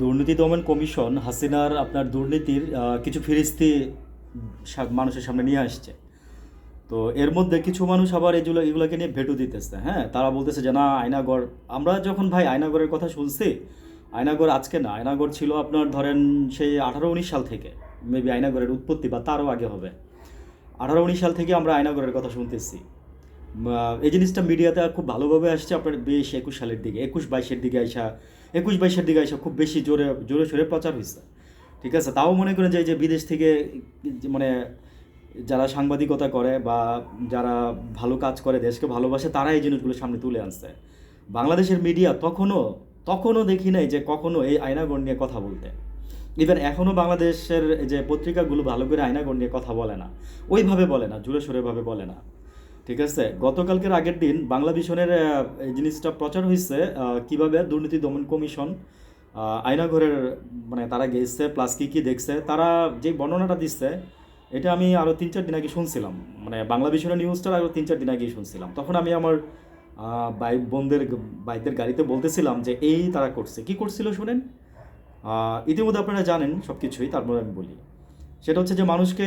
দুর্নীতি দমন কমিশন হাসিনার আপনার দুর্নীতির কিছু ফিরিস্তি মানুষের সামনে নিয়ে আসছে। তো এর মধ্যে কিছু মানুষ আবার এগুলো, এগুলোকে নিয়ে ভেটু দিতেছে হ্যাঁ? তারা বলতেছে যে, না, আয়নাগর আমরা যখন ভাই আয়নাগরের কথা শুনছি, আয়নাগর আজকে না, আয়নাগর ছিল আপনার ধরেন সেই আঠারো উনিশ সাল থেকে মেবি আয়নাগরের উৎপত্তি বা তারও আগে হবে। আঠারো উনিশ সাল থেকে আমরা আয়নাগরের কথা শুনতেছি। এই জিনিসটা মিডিয়াতে খুব ভালোভাবে আসছে আপনার বিশ একুশ সালের দিকে, একুশ বাইশের দিকে আইসা একুশ বাইশের দিকে আইসা খুব বেশি জোরে জোরে সোরে প্রচার হয়েছে। ঠিক আছে? তাও মনে করেন যে যে বিদেশ থেকে মানে যারা সাংবাদিকতা করে বা যারা ভালো কাজ করে, দেশকে ভালোবাসে তারা এই জিনিসগুলো সামনে তুলে আনছে। বাংলাদেশের মিডিয়া তখনও তখনও দেখি নাই যে কখনো এই আয়নাগর নিয়ে কথা বলতে। ইভেন এখনও বাংলাদেশের যে পত্রিকাগুলো ভালো করে আয়নাগর নিয়ে কথা বলে না। ওইভাবে বলে না, জোরে সোরেভাবে বলে না। ঠিক আছে? গতকালকের আগের দিন বাংলা ভিশনের এই জিনিসটা প্রচার হয়েছে কীভাবে দুর্নীতি দমন কমিশন আয়নাঘরের মানে তারা গেছে প্লাস কি কি দেখছে, তারা যে বর্ণনাটা দিচ্ছে এটা আমি আরও তিন চার দিন আগে শুনছিলাম। মানে বাংলা ভিশনের নিউজটা আরও তিন চার দিন আগেই শুনছিলাম। তখন আমি আমার ভাই বোনদের বাইকদের গাড়িতে বলতেছিলাম যে এই তারা করছে। কি করছিল শুনেন? ইতিমধ্যে আপনারা জানেন সব কিছুই তারপরে আমি বলি। সেটা হচ্ছে যে মানুষকে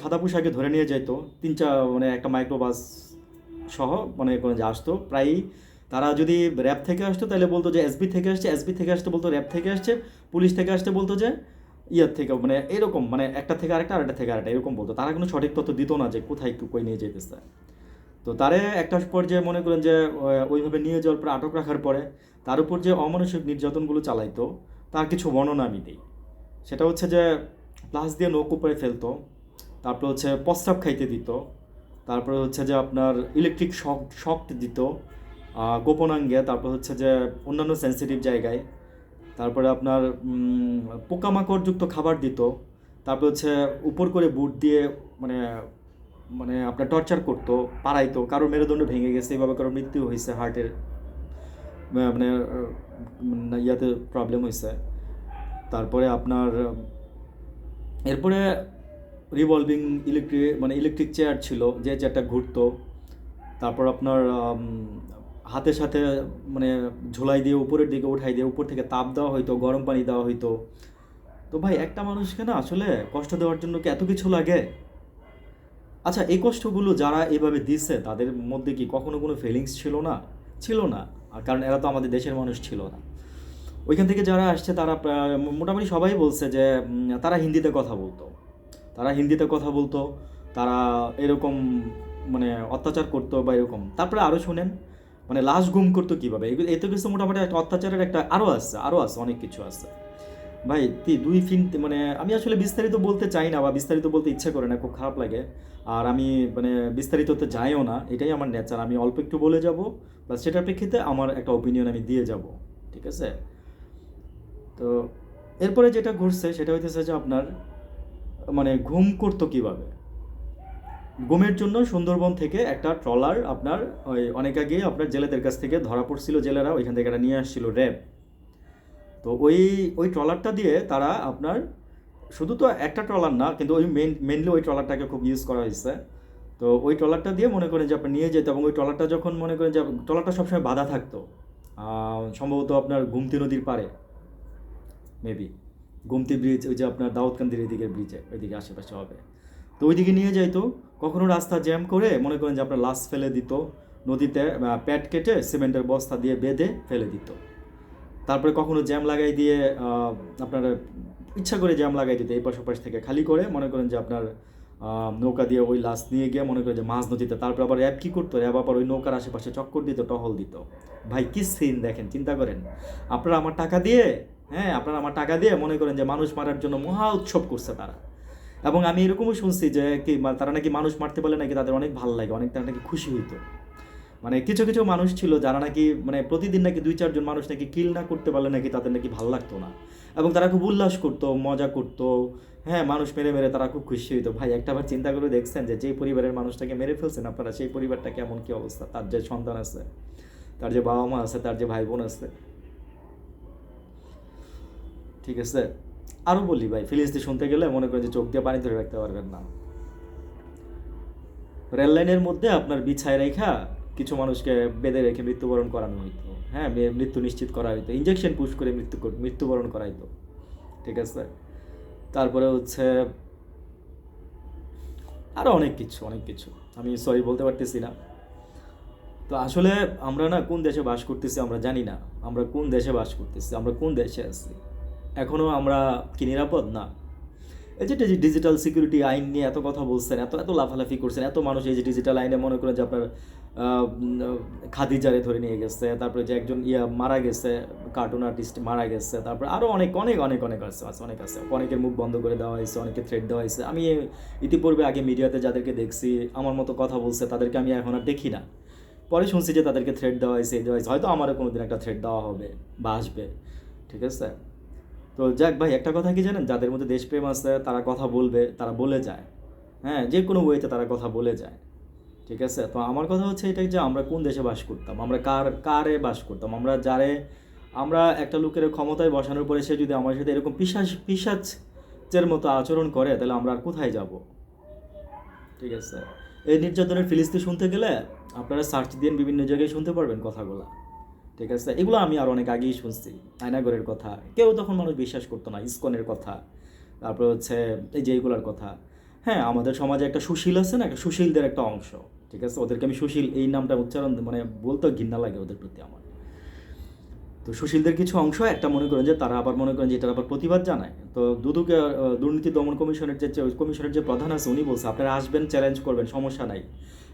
সাদা পোশাকে ধরে নিয়ে যেত তিন চার মানে একটা মাইক্রোবাস সহ, মনে যে আসতো। প্রায়ই তারা যদি র্যাব থেকে আসতো, তাহলে বলতো যে এসবি থেকে আসছে এসবি থেকে আসতে বলতো র্যাব থেকে আসছে, পুলিশ থেকে আসতে বলতো যে ইয়ার থেকে মানে এরকম মানে একটা থেকে আরেকটা আরেকটা থেকে আরেকটা, এরকম বলতো। তারা কোনো সঠিক তথ্য দিত না যে কোথায় কই নিয়ে যেতেছে তো তারে একটা পর্যায়ে মনে করেন যে ওইভাবে নিয়ে যাওয়ার পরে, আটক রাখার পরে, তার উপর যে অমানসিক নির্যাতনগুলো চালাইতো, তার কিছু বর্ণনা আমি দিই। সেটা হচ্ছে যে প্লাস দিয়ে নৌক উপরে ফেলতো। তারপর হচ্ছে প্রস্রাব খাইতে দিত। তারপরে হচ্ছে যে আপনার ইলেকট্রিক শক শক দিত গোপনাঙ্গে। তারপর হচ্ছে যে অন্যান্য সেন্সিটিভ জায়গায়। তারপরে আপনার পোকামাকড়যুক্ত খাবার দিত। তারপর হচ্ছে উপর করে বুট দিয়ে মানে মানে আপনার টর্চার করতো পারাইতো কারোর মেরুদণ্ড ভেঙে গেছে এভাবে কারোর মৃত্যু হয়েছে হার্টের মানে আহ, ইয়াতে প্রবলেম হয়েছে। তারপরে আপনার এরপরে রিভলভিং ইলেকট্রিক মানে ইলেকট্রিক চেয়ার ছিল, যে চেয়ারটা ঘুরতো। তারপর আপনার হাতের সাথে মানে ঝোলাই দিয়ে উপরের দিকে উঠাই দিয়ে উপর থেকে তাপ দেওয়া হইতো, গরম পানি দেওয়া হইতো। তো ভাই, একটা মানুষকে না আসলে কষ্ট দেওয়ার জন্য কি এত কিছু লাগে? আচ্ছা এই কষ্টগুলো যারা এভাবে দিচ্ছে তাদের মধ্যে কি কখনো কোনো ফিলিংস ছিল না? ছিল না। আর কারণ এরা তো আমাদের দেশের মানুষ ছিল না। ওইখান থেকে যারা আসছে, তারা মোটামুটি সবাই বলছে যে তারা হিন্দিতে কথা বলতো। তারা হিন্দিতে কথা বলতো, তারা এরকম মানে অত্যাচার করতো বা এরকম। তারপরে আরও শুনেন মানে লাশ গুম করতো কীভাবে? এতে কিছু মোটামুটি একটা অত্যাচারের একটা আরও আছে আরও আছে, অনেক কিছু আছে। ভাই দুই ফিন মানে আমি আসলে বিস্তারিত বলতে চাই না বা বিস্তারিত বলতে ইচ্ছে করে না, খুব খারাপ লাগে। আর আমি মানে বিস্তারিততে যাইও না, এটাই আমার নেচার আমি অল্প একটু বলে যাব বা সেটার প্রেক্ষিতে আমার একটা ওপিনিয়ন আমি দিয়ে যাব, ঠিক আছে? তো এরপরে যেটা ঘটছে, সেটা হইতেছে যে আপনার মানে ঘুম করতো কীভাবে? ঘুমের জন্য সুন্দরবন থেকে একটা ট্রলার আপনার ওই অনেক আগে আপনার জেলেদের কাছ থেকে ধরা পড়ছিল জেলেরা ওইখান থেকে একটা নিয়ে আসছিল র্যাব। তো ওই ওই ট্রলারটা দিয়ে তারা আপনার, শুধু তো একটা ট্রলার না, কিন্তু ওই মেন মেনলি ওই ট্রলারটাকে খুব ইউজ করা হয়েছে তো ওই ট্রলারটা দিয়ে মনে করেন যে আপনি নিয়ে যেত এবং ওই ট্রলারটা যখন মনে করেন যে, ট্রলারটা সবসময় বাধা থাকতো সম্ভবত আপনার ঘুমতি নদীর পাড়ে। মেবি গুমতি ব্রিজ ওই যে আপনার দাউদকান্দির এদিকের ব্রিজে ওইদিকে আশেপাশে হবে। তো ওইদিকে নিয়ে যাইতো কখনো রাস্তা জ্যাম করে মনে করেন যে আপনার লাশ ফেলে দিত, নদীতে প্যাট কেটে সিমেন্টের বস্তা দিয়ে বেঁধে ফেলে দিত। তারপরে কখনো জ্যাম লাগাই দিয়ে আপনার, ইচ্ছা করে জ্যাম লাগাই দিত এই পাশ থেকে খালি করে মনে করেন যে আপনার নৌকা দিয়ে ওই লাশ নিয়ে গিয়ে মনে করেন যে মাছ নদীতে, তারপর আবার র্যাব কী করতো? র্যাব আবার ওই নৌকার আশেপাশে চক্কর দিত, টহল দিত। ভাই, কি সিন দেখেন, চিন্তা করেন। আপনারা আমার টাকা দিয়ে হ্যাঁ আপনারা আমার টাকা দিয়ে মনে করেন যে মানুষ মারার জন্য মহা উৎসব করছে তারা। এবং আমি এরকমও শুনছি যে কি তারা নাকি মানুষ মারতে পারলে নাকি তাদের অনেক ভালো লাগে, অনেক তারা নাকি খুশি হইতো। মানে কিছু কিছু মানুষ ছিল যারা নাকি মানে প্রতিদিন নাকি দুই চারজন মানুষ নাকি কিল না করতে পারলে নাকি তাদের নাকি ভালো লাগতো না। এবং তারা খুব উল্লাস করতো, মজা করতো। হ্যাঁ মানুষ মেরে মেরে তারা খুব খুশি হইতো। ভাই, একটা বার চিন্তা করে দেখছেন যে যেই পরিবারের মানুষটাকে মেরে ফেলছেন আপনারা, সেই পরিবারটা কেমন কি অবস্থা? তার যে সন্তান আছে, তার যে বাবা মা আছে, তার যে ভাই বোন আছে। ঠিক আছে? আরও বলি ভাই ফিলিংসটি শুনতে গেলে মনে করেন যে চোখ দিয়ে পানি ধরে রাখতে পারবেন না। রেল লাইনের মধ্যে আপনার বিছায় রেখা কিছু মানুষকে বেঁধে রেখে মৃত্যুবরণ করানো হইতো। হ্যাঁ মৃত্যু নিশ্চিত করা হইতো। ইঞ্জেকশন পুশ করে মৃত্যু মৃত্যুবরণ করাইতো ঠিক আছে? তারপরে হচ্ছে আরও অনেক কিছু অনেক কিছু। আমি সরি বলতে পারতেছি না। তো আসলে আমরা না কোন দেশে বাস করতেছি আমরা জানি না। আমরা কোন দেশে বাস করতেছি? আমরা কোন দেশে আছি? এখনও আমরা কি নিরাপদ? না। এই যে ডিজিটাল সিকিউরিটি আইন নিয়ে এত কথা বলছেন, এত এত লাফালাফি করছেন, এত মানুষ এই যে ডিজিটাল আইনে মনে করেন যে আপনার খাদিজারে ধরে নিয়ে গেছে, তারপরে যে একজন ইয়া মারা গেছে কার্টুন আর্টিস্ট মারা গেছে, তারপরে আরও অনেক অনেক অনেক অনেক আছে অনেক আছে। অনেকের মুখ বন্ধ করে দেওয়া হয়েছে, অনেকে থ্রেড দেওয়া হয়েছে। আমি ইতিপূর্বে আগে মিডিয়াতে যাদেরকে দেখছি, আমার মতো কথা বলছে, তাদেরকে আমি এখন আর দেখি না। পরে শুনছি যে তাদেরকে থ্রেড দেওয়া হয়েছে দেওয়া হয়েছে। হয়তো আমারও কোনো দিন একটা থ্রেড দেওয়া হবে বা আসবে, ঠিক আছে? তো যাক ভাই, একটা কথা কি জানেন? যাদের মধ্যে দেশপ্রেম আছে, তারা কথা বলবে, তারা বলে যায়। হ্যাঁ যে কোনো ওয়েতে তারা কথা বলে যায়। ঠিক আছে? তো আমার কথা হচ্ছে এটাই যে আমরা কোন দেশে বাস করতাম? আমরা কার, কারে বাস করতাম? আমরা যারে, আমরা একটা লোকের ক্ষমতায় বসানোর পরে সে যদি আমার সাথে এরকম পিসাচ পিসাচের মতো আচরণ করে, তাহলে আমরা আর কোথায় যাব? ঠিক আছে? এই নির্যাতনের ফিলিস্তি শুনতে গেলে আপনারা সার্চ দিয়ে বিভিন্ন জায়গায় শুনতে পারবেন কথাগুলো। ঠিক আছে? এগুলো আমি আর অনেক আগেই শুনছি। আয়নাগরের কথা। কেউ তখন মানুষ বিশ্বাস করতো না, ইসকনের কথা। তারপর হচ্ছে এই যে এইগুলোর কথা। হ্যাঁ আমাদের সমাজে একটা সুশীল আছে না, একটা সুশীলদের একটা অংশ। ঠিক আছে? ওদেরকে আমি সুশীল এই নামটা উচ্চারণ মানে বলতে ঘৃণা লাগে ওদের প্রতি আমার। তো সুশীলদের কিছু অংশ, একটা মনে করেন যে তারা আবার মনে করেন যে এটার আবার প্রতিবাদ জানায়। তো দুদুকে দুর্নীতি দমন কমিশনের যে- কমিশনের যে প্রধান আছে, উনি বলছে, আপনারা আসবেন চ্যালেঞ্জ করবেন, সমস্যা নাই।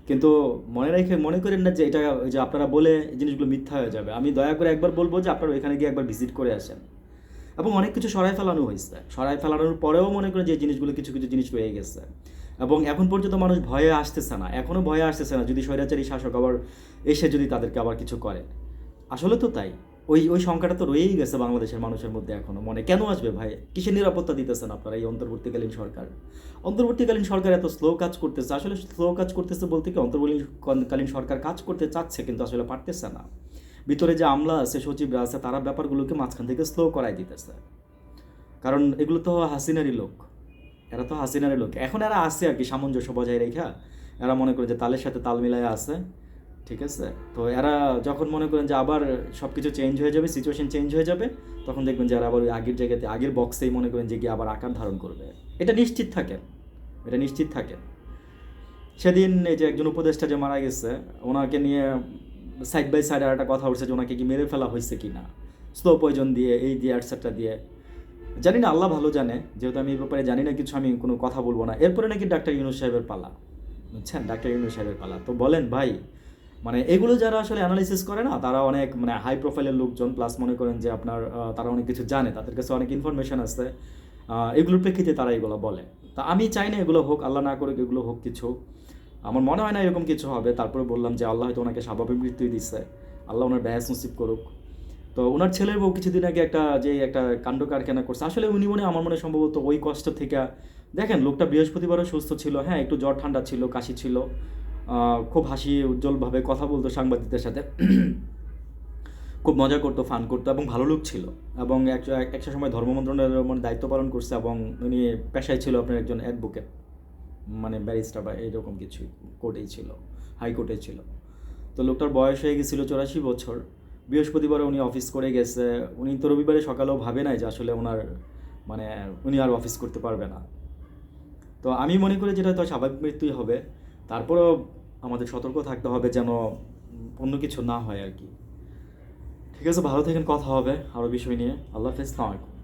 কিন্তু মনে রেখে, মনে করেন না যে এটা, যে আপনারা বলে জিনিসগুলো মিথ্যা হয়ে যাবে। আমি দয়া করে একবার বলব যে আপনারা ওইখানে গিয়ে একবার ভিজিট করে আসেন। এবং অনেক কিছু সরাই ফেলানো হয়েছে। সরাই ফেলানোর পরেও মনে করেন যে জিনিসগুলো কিছু কিছু জিনিস রয়ে গেছে। এবং এখন পর্যন্ত মানুষ ভয়ে আসতেছে না। এখনও ভয়ে আসতেছে না। যদি স্বৈরাচারী শাসক আবার এসে যদি তাদেরকে আবার কিছু করে। আসলে তো তাই। ওই ওই সংখ্যাটা তো রয়েই গেছে বাংলাদেশের মানুষের মধ্যে এখনও। মনে কেন আসবে ভাই? কিসের নিরাপত্তা দিতেছেন আপনারা এই অন্তর্বর্তীকালীন সরকার? অন্তর্বর্তীকালীন সরকার এত স্লো কাজ করতেছে। আসলে স্লো কাজ করতেছে বলতে কি অন্তর্বর্তীকালীন সরকার কাজ করতে চাচ্ছে কিন্তু আসলে পারতেছে না। ভিতরে যে আমলা আছে, সচিবরা আছে, তারা ব্যাপারগুলোকে মাঝখান থেকে স্লো করাই দিতেছে। কারণ এগুলো তো হাসিনারই লোক। এরা তো হাসিনারই লোক। এখন এরা আছে আর কি সামঞ্জস্য বজায় রেখা। এরা মনে করে যে তালের সাথে তাল মিলায় আছে। ঠিক আছে? তো এরা যখন মনে করেন যে আবার সব কিছু চেঞ্জ হয়ে যাবে সিচুয়েশন চেঞ্জ হয়ে যাবে, তখন দেখবেন যে এরা আবার ওই আগের জায়গাতে, আগের বক্সেই মনে করেন যে গিয়ে আবার আকার ধারণ করবে। এটা নিশ্চিত থাকে। এটা নিশ্চিত থাকে। সেদিন এই যে একজন উপদেষ্টা যে মারা গেছে, ওনাকে নিয়ে সাইড বাই সাইড আর একটা কথা উঠছে যে ওনাকে কি মেরে ফেলা হয়েছে কি না স্লো পয়জন দিয়ে, এই দিয়ে অ্যাটসেট্রা দিয়ে। জানি না, আল্লাহ ভালো জানে। যেহেতু আমি এই ব্যাপারে জানি না কিছু, আমি কোনো কথা বলব না। এরপরে নাকি ডাক্তার ইউনুস সাহেবের পালা। বুঝছেন? ডাক্তার ইউনুস সাহেবের পালা। তো বলেন ভাই মানে এগুলো যারা আসলে অ্যানালাইসিস করে না, তারা অনেক মানে হাই প্রোফাইলের লোকজন প্লাস মনে করেন যে আপনার তারা অনেক কিছু জানে, তাদের কাছে অনেক ইনফরমেশন আছে। এগুলোর প্রেক্ষিতে তারা এগুলো বলে। তা আমি চাই না এগুলো হোক, আল্লাহ না করুক এগুলো হোক কিছু আমার মনে হয় না এরকম কিছু হবে। তারপরে বললাম যে আল্লাহ হয়তো ওনাকে স্বাভাবিক মৃত্যুই দিচ্ছে আল্লাহ ওনার ব্যাস নসিব করুক। তো ওনার ছেলের বউ কিছুদিন আগে একটা যে একটা কাণ্ড কারখানা করছে, আসলে উনি মনে আমার মনে সম্ভবত ওই কষ্ট থেকে, দেখেন লোকটা বৃহস্পতিবারও সুস্থ ছিল হ্যাঁ একটু জ্বর ঠান্ডা ছিল, কাশি ছিল। খুব হাসি উজ্জ্বলভাবে কথা বলতো সাংবাদিকদের সাথে। খুব মজা করতো ফান করতো এবং ভালো লোক ছিল। এবং এক, এক- একটা সময় ধর্ম মন্ত্রণালয়ের মানে দায়িত্ব পালন করছে এবং উনি পেশায় ছিল আপনার একজন অ্যাডভোকেট মানে ব্যারিস্টার বা এরকম কিছু কোর্টেই ছিল হাইকোর্টে ছিল। তো লোকটার বয়স হয়ে গেছিল চৌরাশি বছর। বৃহস্পতিবারে উনি অফিস করে গেছে। উনি তো রবিবারে সকালেও ভাবে নাই যে আসলে ওনার মানে উনি আর অফিস করতে পারবে না। তো আমি মনে করি যেটা, তো স্বাভাবিক মৃত্যুই হবে। তারপরেও আমাদের সতর্ক থাকতে হবে যেন অন্য কিছু না হয় আর কি। ঠিক আছে, ভালো থাকেন, কথা হবে আরও বিষয় নিয়ে। আল্লাহ হাফেজ, সালামালাইকুম।